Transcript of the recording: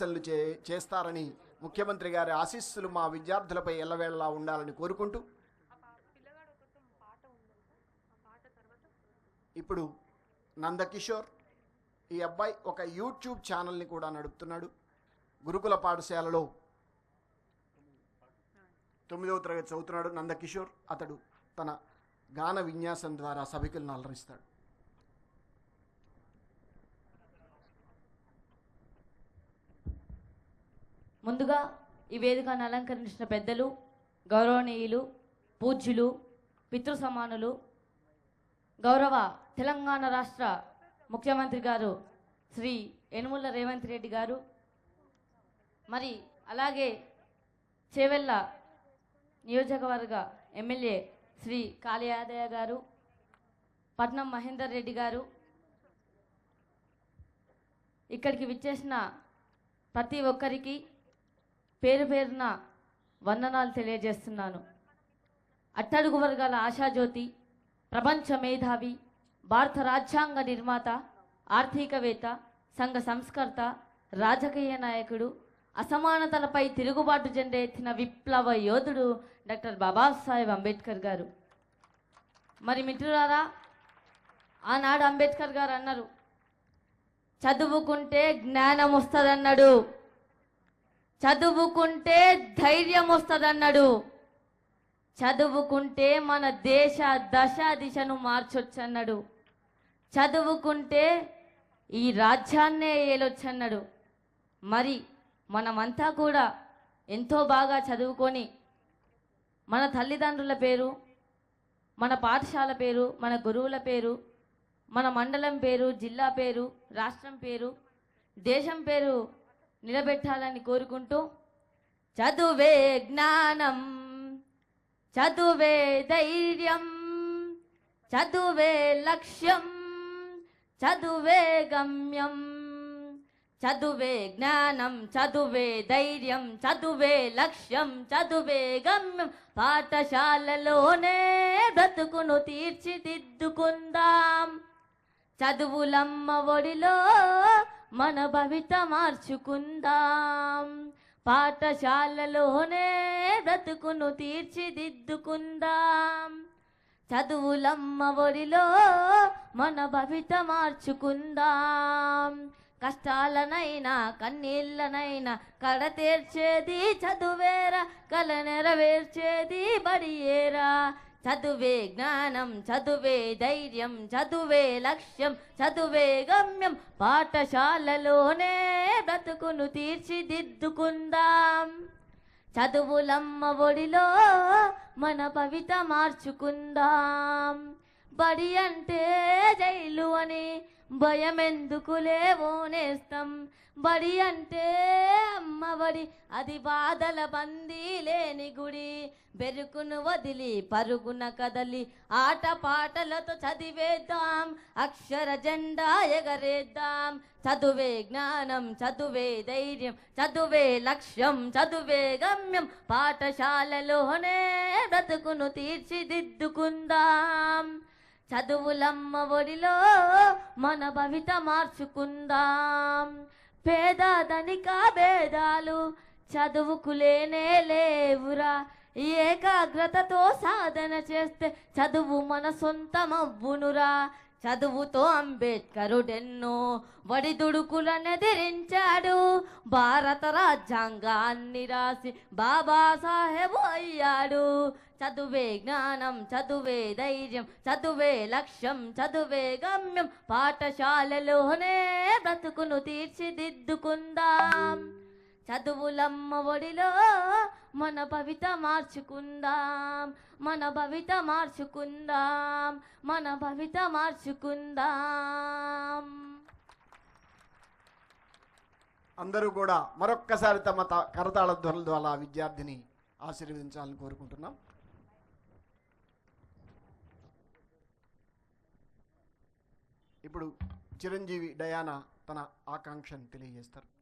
విమర్శలు చే చేస్తారని ముఖ్యమంత్రి గారి ఆశీస్సులు మా విద్యార్థులపై ఎల్లవేళలా ఉండాలని కోరుకుంటూ ఇప్పుడు నందకిషోర్ ఈ అబ్బాయి ఒక యూట్యూబ్ ఛానల్ని కూడా నడుపుతున్నాడు. గురుకుల పాఠశాలలో తొమ్మిదవ తరగతి చదువుతున్నాడు నందకిషోర్. అతడు తన గాన విన్యాసం ద్వారా సభికులను అలరిస్తాడు. ముందుగా ఈ వేదికను అలంకరించిన పెద్దలు గౌరవనీయులు పూజ్యులు పితృ సమానులు గౌరవ తెలంగాణ రాష్ట్ర ముఖ్యమంత్రి గారు శ్రీ యనుముల రేవంత్ రెడ్డి గారు మరి అలాగే చేవెళ్ళ నియోజకవర్గ ఎమ్మెల్యే శ్రీ కాళయాదయ్య గారు పట్నం మహేందర్ రెడ్డి గారు ఇక్కడికి విచ్చేసిన ప్రతి ఒక్కరికి పేరు పేరున వందనాలు తెలియజేస్తున్నాను. అట్టడుగు వర్గాల ఆశాజ్యోతి ప్రపంచ మేధావి భారత రాజ్యాంగ నిర్మాత ఆర్థికవేత్త సంఘ సంస్కర్త రాజకీయ నాయకుడు అసమానతలపై తిరుగుబాటు జెండా ఎత్తిన విప్లవ యోధుడు డాక్టర్ బాబాసాహెబ్ అంబేద్కర్ గారు. మరి మిత్రులారా ఆనాడు అంబేద్కర్ గారు అన్నారు చదువుకుంటే జ్ఞానం వస్తుందన్నాడు చదువుకుంటే ధైర్యం వస్తుందన్నాడు చదువుకుంటే మన దేశ దశ దిశను మార్చొచ్చన్నాడు. చదువుకుంటే ఈ రాజ్యాన్నే ఏలొచ్చన్నాడు. మరి మనమంతా కూడా ఎంతో బాగా చదువుకొని మన తల్లిదండ్రుల పేరు మన పాఠశాల పేరు మన గురువుల పేరు మన మండలం పేరు జిల్లా పేరు రాష్ట్రం పేరు దేశం పేరు నిలబెట్టాలని కోరుకుంటూ చదువే జ్ఞానం చదువే ధైర్యం చదువే లక్ష్యం చదువే గమ్యం చదువే జ్ఞానం చదువే ధైర్యం చదువే లక్ష్యం చదువే గమ్యం. పాఠశాలలోనే బ్రతుకును తీర్చిదిద్దుకుందాం. చదువులమ్మ ఒడిలో మన భవిత మార్చుకుందాం పాఠశాలలోనే బ్రతుకును తీర్చిదిద్దుకుందాం. చదువులమ్మ ఒడిలో మన భవిత మార్చుకుందాం కష్టాలనైనా కన్నీళ్ళనైనా కడ తీర్చేది చదువేరా కల నెరవేర్చేది బడియేరా. చదువే జ్ఞానం చదువే ధైర్యం చదువే లక్ష్యం చదువే గమ్యం. పాఠశాలలోనే బ్రతుకును తీర్చిదిద్దుకుందాం. చదువులమ్మ ఒడిలో మన పవిత మార్చుకుందాం. బడి అంటే జైలు అని భయమెందుకులే ఓనేస్తాం బడి అంటే అమ్మబడి అది బాధల బందీ లేని గుడి. బెరుకును వదిలి పరుగున కదలి ఆట పాటలతో చదివేద్దాం. అక్షర జెండా ఎగరేద్దాం. చదువే జ్ఞానం చదువే ధైర్యం చదువే లక్ష్యం చదువే గమ్యం. పాఠశాలలోనే బ్రతుకును తీర్చిదిద్దుకుందాం. చదువులమ్మ ఒడిలో మన భవిత మార్చుకుందాం. పేద ధనిక భేదాలు చదువుకులేనే లేవురా. ఏకాగ్రతతో సాధన చేస్తే చదువు మన సొంతమవ్వునురా. చదువుతో అంబేద్కరుడెన్నో వడిదుడుకులనెదిరించాడు. భారత రాజ్యాంగాన్ని రాసి బాబాసాహెబ్ అయ్యాడు. చదువే జ్ఞానం చదువే ధైర్యం చదువే లక్ష్యం చదువే గమ్యం. పాఠశాలలోనే బ్రతుకును తీర్చిదిద్దుకుందాం. చదువులమ్మ ఒడిలో మన భవిత మార్చుకుందాం మన భవిత మార్చుకుందాం మన భవిత మార్చుకుందాం. అందరూ కూడా మరొక్కసారి తమ త- కరతాళ ధ్వనుల ద్వారా విద్యార్థిని ఆశీర్వదించాలని కోరుకుంటున్నాం. ఇప్పుడు చిరంజీవి డయానా తన ఆకాంక్షను తెలియజేస్తారు.